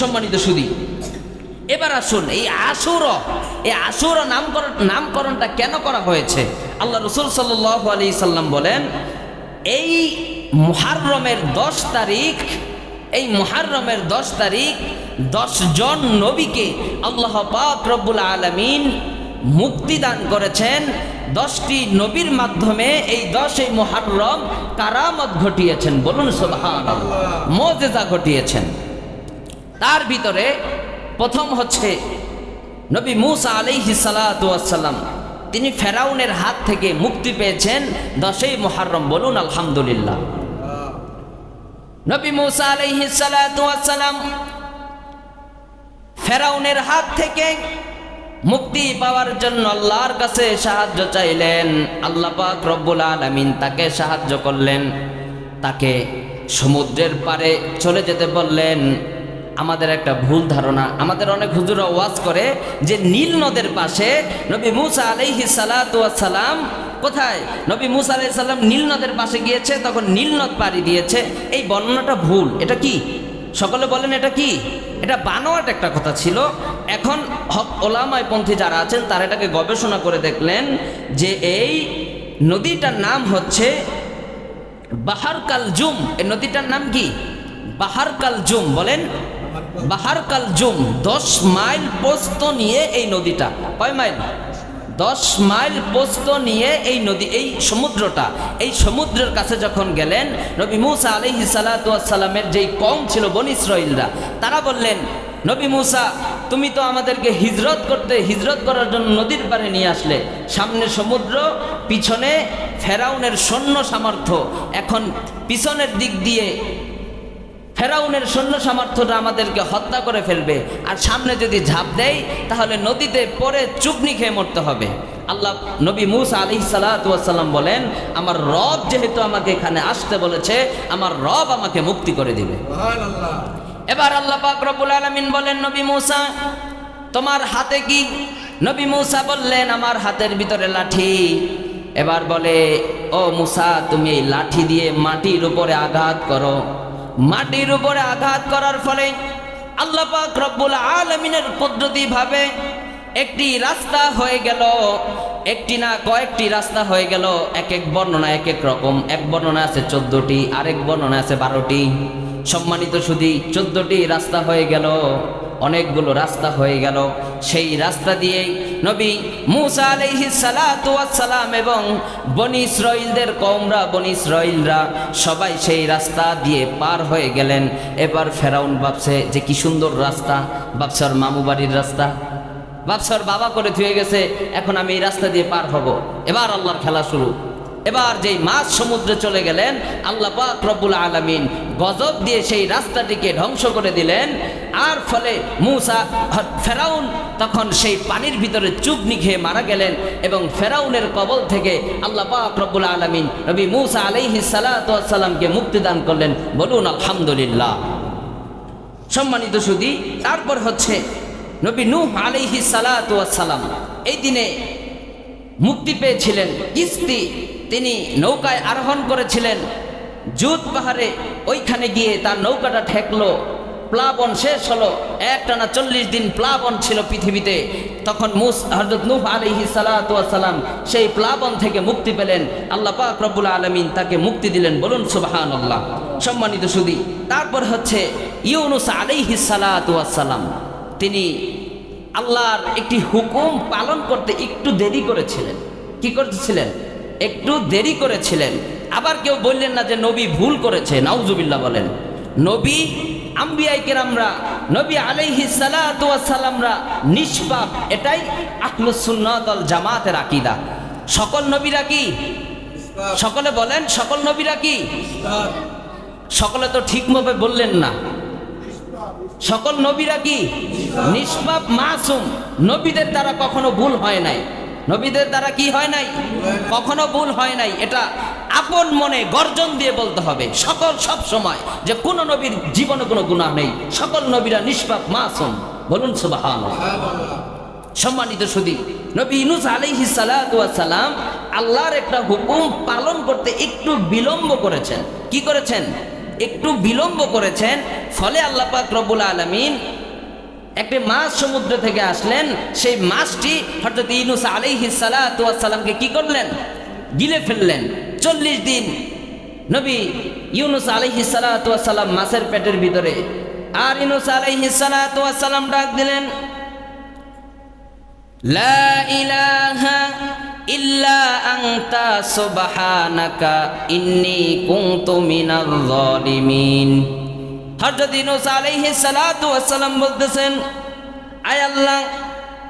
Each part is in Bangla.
সম্মানিত সুদী। এবার আসুন, এই আসুর এই আসুর নামকরণ নামকরণটা কেন করা হয়েছে? আল্লাহ রসুল সাল্লাহ আলি সাল্লাম বলেন, এই মুহাররমের দশ তারিখ, এই মুহাররমের দশ তারিখ জন নবীকে আল্লাহ পাক রব্বুল আলমিন মুক্তি দান করেছেন। দশটি নবীর মাধ্যমে এই দশই মুহাররম কারামত ঘটিয়েছেন। বলুন সোভান মজেজা ঘটিয়েছেন। তার ভিতরে প্রথম হচ্ছে নবী মুসা আলাইহি সালাম তিনি ফেরাউনের হাত থেকে মুক্তি পেয়েছেন দশই মোহারম বলুন আলহামদুলিল্লাহ। নবী মুসা আলাইহি সালাম ফেরাউনের হাত থেকে মুক্তি পাওয়ার জন্য আল্লাহর কাছে সাহায্য চাইলেন। আল্লাহ পাক রব্বুল আলামিন তাকে সাহায্য করলেন, তাকে সমুদ্রের পারে চলে যেতে বললেন। আমাদের একটা ভুল ধারণা। আমাদের অনেক হুজুরা ওয়াজ করে যে নীল নদের পাশে নবী মুসা আলাইহি সালাম কোথায়? নবী মুসা আলাইহি সাল্লাম নীল নদের পাশে গিয়েছে, তখন নীল নদ পাড়ি দিয়েছে। এই বর্ণনাটা ভুল। এটা কি? সকলে বলেন এটা কি? এটা বানোয়াট একটা কথা ছিল। এখন হক ওলামায় পন্থী যারা আছেন, তারা এটাকে গবেষণা করে দেখলেন যে এই নদীটার নাম হচ্ছে বাহার কালজুম এই নদীটার নাম কি? বাহার কালজুম বলেন বাহার কালজুম দশ মাইল পোস্ত নিয়ে এই নদীটা। কয় মাইল? দশ মাইল পোস্ত নিয়ে এই নদী, এই সমুদ্রটা। এই সমুদ্রের কাছে যখন গেলেন, নবী মুসা আলহি সালাতামের যেই কম ছিল বন ইসরাইলরা তারা বললেন, নবী মুসা, তুমি তো আমাদেরকে হিজরত করতে, হিজরত করার জন্য নদীর পারে নিয়ে আসলে। সামনে সমুদ্র, পিছনে ফেরাউনের সৈন্য সামর্থ্য। এখন পিছনের দিক দিয়ে ফেরাউনের সৈন্য সামর্থ্যটা আমাদেরকে হত্যা করে ফেলবে। আর সামনে যদি ঝাঁপ দেয় তাহলে নদীতে পরে চুপনি খেয়ে মরতে হবে। আল্লাহ নবী মুসা আলি সাল্লাম বলেন আমার রব যেহেতু আমাকে এখানে আসতে বলেছে আমার রব আমাকে মুক্তি করে দিবে। এবার আল্লাহ পাক আলমিন বলেন নবী মুসা তোমার হাতে কি? নবী মুসা বললেন আমার হাতের ভিতরে লাঠি। এবার বলে ও মুসা তুমি এই লাঠি দিয়ে মাটির উপরে আঘাত করো। মাটির উপরে আঘাত করার ফলে আল্লাহ পাক রব্বুল আলমিনের পদ্ধতি ভাবে একটি রাস্তা হয়ে গেল। একটি না কয়েকটি রাস্তা হয়ে গেল। এক এক বর্ণনা এক এক রকম। এক বর্ণনা আছে চোদ্দটি, আরেক বর্ণনা আছে বারোটি। সম্মানিত শুধু চোদ্দটি রাস্তা হয়ে গেল। অনেকগুলো রাস্তা হয়ে গেল। সেই রাস্তা দিয়েই নবী মুসা আলাইহি সালাম এবং বনি ইসরাইলদের কমরা বনি ইসরাইলরা সবাই সেই রাস্তা দিয়ে পার হয়ে গেলেন। এবার ফেরাউন ভাবছে যে কি সুন্দর রাস্তা বাপসার মামু বাড়ির রাস্তা। বাপসার বাবা করে থুয়ে গেছে, এখন আমি এই রাস্তা দিয়ে পার হব। এবার আল্লাহর খেলা শুরু। এবার যেই মাছ সমুদ্রে চলে গেলেন, আল্লাহ পাক রব্বুল আলমিন গজব দিয়ে সেই রাস্তাটিকে ধ্বংস করে দিলেন। আর ফলে মুসা, ফেরাউন তখন সেই পানির ভিতরে চুপনি খেয়ে মারা গেলেন এবং ফেরাউনের কবল থেকে আল্লাহ পাক রব্বুল আলমিন নবী মুসা আলাইহি সালাতামকে মুক্তিদান করলেন। বলুন, আলহামদুলিল্লাহ। সম্মানিত সুদী তারপর হচ্ছে নবী নূহ আলাইহি সালাতাম এই দিনে মুক্তি পেয়েছিলেন কিস্তি তিনি নৌকায় আরোহণ করেছিলেন। জুত পাহাড়ে ওইখানে গিয়ে তার নৌকাটা ঠেকলো। প্লাবন শেষ হলো। একটানা চল্লিশ দিন প্লাবন ছিল পৃথিবীতে। তখন মুস হজরত নুফ আলহি সালাম সেই প্লাবন থেকে মুক্তি পেলেন। আল্লাহ পাক রব্বুল আলমিন তাকে মুক্তি দিলেন। বলুন সুবাহান আল্লাহ সম্মানিত সুদি তারপর হচ্ছে ইউনুস আলিহি সালাম তিনি আল্লাহর একটি হুকুম পালন করতে একটু দেরি করেছিলেন। কি করতেছিলেন? একটু দেরি করেছিলেন। আবার কেউ বললেন না যে নবী ভুল করেছে নাউজুবিল্লাহ বলেন। নবী আম্বিয়াইকের আমরা নবী আলাইহি সালামরা নিষ্পাপ এটাই আখলুসুন্নাতল জামাতের আকিদা। সকল নবীরা কি? সকলে বলেন সকল নবীরা কি? সকলে তো ঠিকভাবে বললেন না। সকল নবীরা কি? নিষ্পাপ মাসুম। নবীদের দ্বারা কখনো ভুল হয় নাই। নবীদের দ্বারা কি হয় নাই? কখনো ভুল হয় নাই। এটা আপন মনে গর্জন দিয়ে বলতে হবে। সকল সব সময় যে কোন নবীর জীবনে কোনো গুণা নেই। সকল নবীরা নিষ্পাপ, মাসুম। বলুন সুবাহান সম্মানিত সুদী নবী ইনুস আলাইহি সালাম আল্লাহর একটা হুকুম পালন করতে একটু বিলম্ব করেছেন। কি করেছেন? একটু বিলম্ব করেছেন। ফলে আল্লাহ পাক রব্বুল আলমিন একটি মাছ সমুদ্র থেকে আসলেন। সেই মাছটি হঠাৎ ইনুস আলাইহি সালাতামকে কি করলেন? গিলে ফেললেন। চল্লিশ দিন নবী ইউনুস আলাইহি সালাতাম মাছের পেটের ভিতরে। আর ইনুস আলাইহি সালাতাম ডাক দিলেন, লা ইলাহা ইল্লা জালিমিন ওয়াসসালাম বলতেছেন আল্লাহ,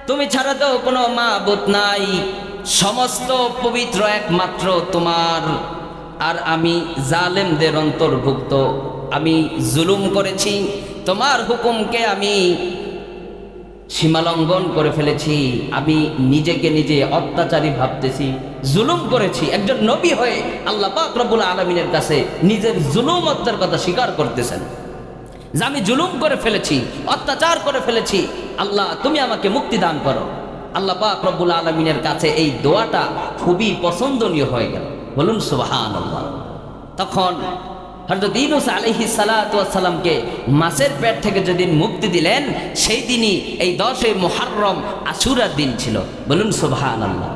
তুমি ছাড়া তো কোনো মাবুদ নাই। সমস্ত পবিত্র একমাত্র তোমার। আর আমি জালেমদের অন্তর্ভুক্ত। আমি জুলুম করেছি। তোমার হুকুমকে আমি সীমালঙ্ঘন করে ফেলেছি। আমি নিজেকে নিজে অত্যাচারী ভাবতেছি। জুলুম করেছি। একজন নবী হয়ে আল্লাহ পাক আলমিনের কাছে নিজের জুলুম হত্যার কথা স্বীকার করতেছেন। যে আমি জুলুম করে ফেলেছি, অত্যাচার করে ফেলেছি, আল্লাহ, তুমি আমাকে মুক্তি দান করো। আল্লাহ পাক রব্বুল আলমিনের কাছে এই দোয়াটা খুবই পছন্দনীয় হয়ে গেল। বলুন সুবাহান আল্লাহ তখন হজরত ইনুস আলহি সালাতামকে মাছের পেট থেকে যেদিন মুক্তি দিলেন, সেই দিনই এই দশই মোহারম আশুরার দিন ছিল। বলুন সুবাহান আল্লাহ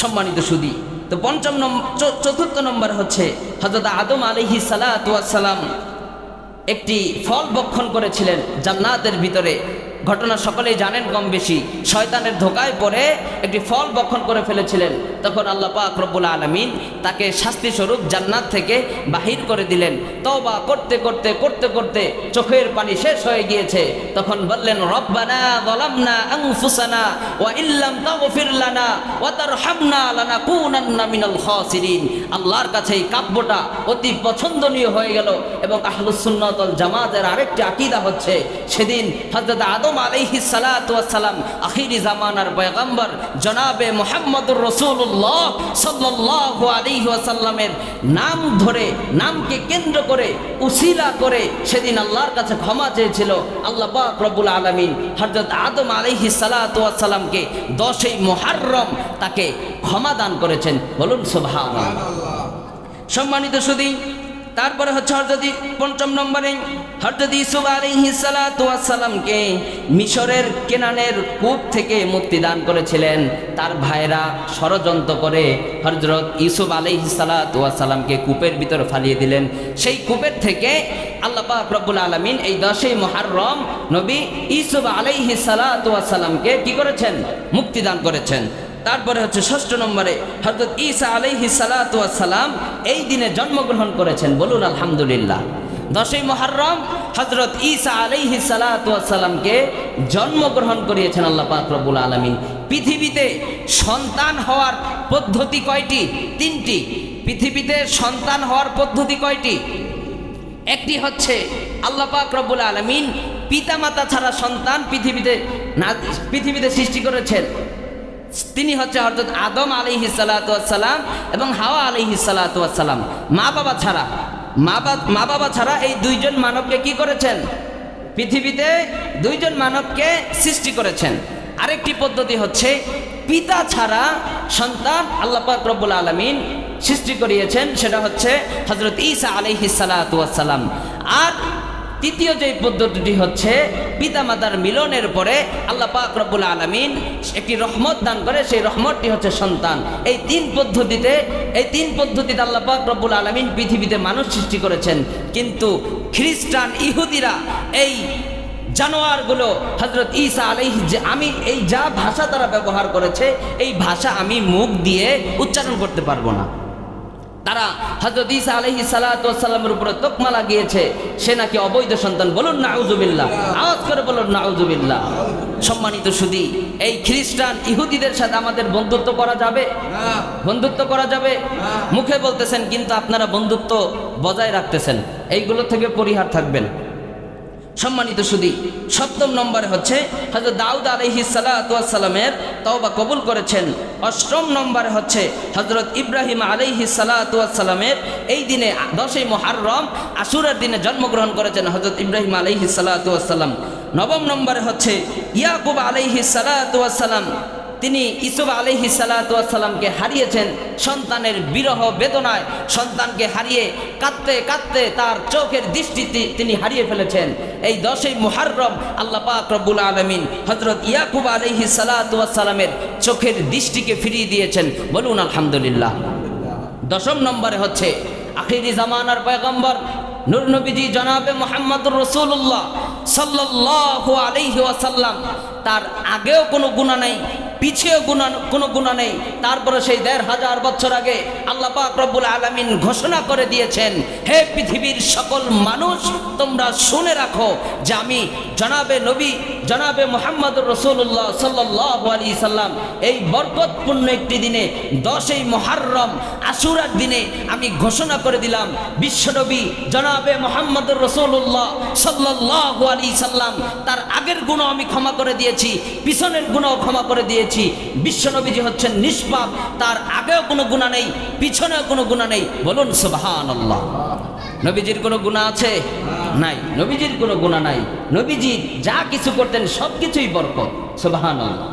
সম্মানিত সুদী, তো পঞ্চম নম্বর চতুর্থ নম্বর হচ্ছে হজরত আদম আলহি সালাতাম একটি ফল বক্ষণ করেছিলেন জান্নাতের ভিতরে। ঘটনা সকলেই জানেন কম বেশি শয়তানের ধোকায় পড়ে একটি ফল বক্ষণ করে ফেলেছিলেন। তখন আল্লাহ পাক রব্বুল আলমিন তাকে শাস্তি স্বরূপ জান্নাত থেকে বাহির করে দিলেন। তওবা করতে করতে করতে করতে চোখের পানি শেষ হয়ে গিয়েছে। তখন বললেন, রব্বানা গলামনা আনফুসানা ওয়া ইল্লাম তাগফির লানা ওয়া তারহামনা মিনাল আল্লাহর কাছে এই কাব্যটা অতি পছন্দনীয় হয়ে গেল এবং আহলুস জামাতের আরেকটি আকীদা হচ্ছে, সেদিন হযরত আদম আলাইহিস সালাতু ওয়াস সালাম আখিরি জামানার পয়গম্বর জনাবে মুহাম্মদুর রাসূলুল্লাহ সাল্লাল্লাহু আলাইহি ওয়াসাল্লামের নাম ধরে, নামকে কেন্দ্র করে, উসিলা করে সেদিন আল্লাহর কাছে ক্ষমা চেয়েছিল আল্লাহ পাক রব্বুল আলামিন। হযরত আদম আলাইহিস সালাতু দশই সালামকে 10ই মুহররম তাকে ক্ষমা দান করেছেন। বলুন সুবহানাল্লাহ। সম্মানিত সুদী তারপরে হচ্ছে হরজদি পঞ্চম নম্বরে হরজদি ইসুফ আলিহিসালামকে মিশরের কেনানের কূপ থেকে মুক্তি দান করেছিলেন। তার ভাইরা ষড়যন্ত্র করে হজরত ইসুফ আলিহিসালামকে কূপের ভিতর ফালিয়ে দিলেন। সেই কূপের থেকে আল্লাহ পাক রব্বুল আলমিন এই দশই মহারম নবী ইসুফ আলাইহিসালামকে কি করেছেন? মুক্তি দান করেছেন। তারপরে হচ্ছে ষষ্ঠ নম্বরে হজরত ঈসা আলাইহি সালাম এই দিনে জন্মগ্রহণ করেছেন। বলুন, আলহামদুলিল্লাহ। দশই মহারম হজরত ঈসা আলাইহি সালামকে জন্মগ্রহণ করিয়েছেন আল্লাহ পাক রব্বুল আলমিন। পৃথিবীতে সন্তান হওয়ার পদ্ধতি কয়টি? তিনটি। পৃথিবীতে সন্তান হওয়ার পদ্ধতি কয়টি? একটি হচ্ছে আল্লাহ পাক রব্বুল আলমিন পিতামাতা ছাড়া সন্তান পৃথিবীতে পৃথিবীতে সৃষ্টি করেছেন। তিনি হচ্ছে হরজত আদম আলিহি সালাতাম এবং হাওয়া আলিহি সালাতাম মা বাবা ছাড়া। মা বাবা মা বাবা ছাড়া এই দুইজন মানবকে কি করেছেন? পৃথিবীতে দুইজন মানবকে সৃষ্টি করেছেন। আরেকটি পদ্ধতি হচ্ছে, পিতা ছাড়া সন্তান আল্লাহ পাক রব্বুল আলমিন সৃষ্টি করিয়েছেন, সেটা হচ্ছে হজরত ঈসা আলিহি সালাতাম আর তৃতীয় যে পদ্ধতিটি হচ্ছে পিতামাতার মিলনের পরে আল্লাহ পাক রব্বুল আলমিন একটি রহমত দান করে, সেই রহমতটি হচ্ছে সন্তান। এই তিন পদ্ধতিতে, এই তিন পদ্ধতিতে আল্লাহ পাক রব্বুল আলমিন পৃথিবীতে মানুষ সৃষ্টি করেছেন। কিন্তু খ্রিস্টান ইহুদিরা এই জানোয়ারগুলো হজরত ঈসা আলাই যে আমি, এই যা ভাষা তারা ব্যবহার করেছে, এই ভাষা আমি মুখ দিয়ে উচ্চারণ করতে পারব না। তারা হজরত ইসা আলহি সালাতামের উপরে তোকমা লাগিয়েছে, সে নাকি অবৈধ সন্তান। বলুন না আউজুবিল্লা আওয়াজ করে বলুন না আউজুবিল্লা সম্মানিত সুদী, এই খ্রিস্টান ইহুদিদের সাথে আমাদের বন্ধুত্ব করা যাবে? বন্ধুত্ব করা যাবে? মুখে বলতেছেন, কিন্তু আপনারা বন্ধুত্ব বজায় রাখতেছেন। এইগুলো থেকে পরিহার থাকবেন। সম্মানিত সুদী, সপ্তম নম্বরে হচ্ছে হজরত দাউদ আলহি সালাতামের তওবা কবুল করেছেন। অষ্টম নম্বরে হচ্ছে হজরত ইব্রাহিম আলহি সালাতামের এই দিনে দশই মহারম আশুরার দিনে জন্মগ্রহণ করেছেন হজরত ইব্রাহিম আলহি সালাতাম নবম নম্বরে হচ্ছে ইয়াকুব আলহি সালাতাম তিনি ইসুফ আলহি সালাতামকে হারিয়েছেন সন্তানের বিরহ বেদনায়। সন্তানকে হারিয়ে কাঁদতে কাঁদতে তার চোখের দৃষ্টিতে তিনি হারিয়ে ফেলেছেন। এই দশই মুহাররম আল্লাহ পাক রব্বুল আলমিন হজরত ইয়াকুব আলহি সালাতামের চোখের দৃষ্টিকে ফিরিয়ে দিয়েছেন। বলুন, আলহামদুলিল্লাহ। দশম নম্বরে হচ্ছে, আখিরি জামানার পয়গম্বর নূর নবীজি জনাবে মোহাম্মদুর রসুল্লাহ সাল্লাল্লাহু আলাইহি ওয়াসাল্লাম। তার আগেও কোনো গুণা নেই পিছিয়েও গুণা, কোনো গুণা নেই। তারপরে সেই দেড় হাজার বছর আগে আল্লাহ পাক রব্বুল আলামিন ঘোষণা করে দিয়েছেন, হে পৃথিবীর সকল মানুষ, তোমরা শুনে রাখো যে আমি জনাবে নবী, জনাবে মোহাম্মদ রসুল্লাহ সাল্লাহ আলী সাল্লাম, এই বরকতপূর্ণ একটি দিনে, দশই মহারম আশুরার দিনে আমি ঘোষণা করে দিলাম বিশ্বনবী জনাবে মোহাম্মদ রসুল্লাহ সাল্লাহ আলী সাল্লাম, তার আগের গুণ আমি ক্ষমা করে দিয়েছি, পিছনের গুণও ক্ষমা করে দিয়েছি বিশ্বনবীজি হচ্ছেন নিষ্পাপ, তার আগেও কোনো গুণা নেই, পিছনেও কোনো গুণা নেই। বলুন সুবাহান আল্লাহ নবীজির কোনো গুণা আছে? নাই। নবীজির কোনো গুণা নাই। নবীজি যা কিছু করতেন সব কিছুই বরকত। সুবাহান আল্লাহ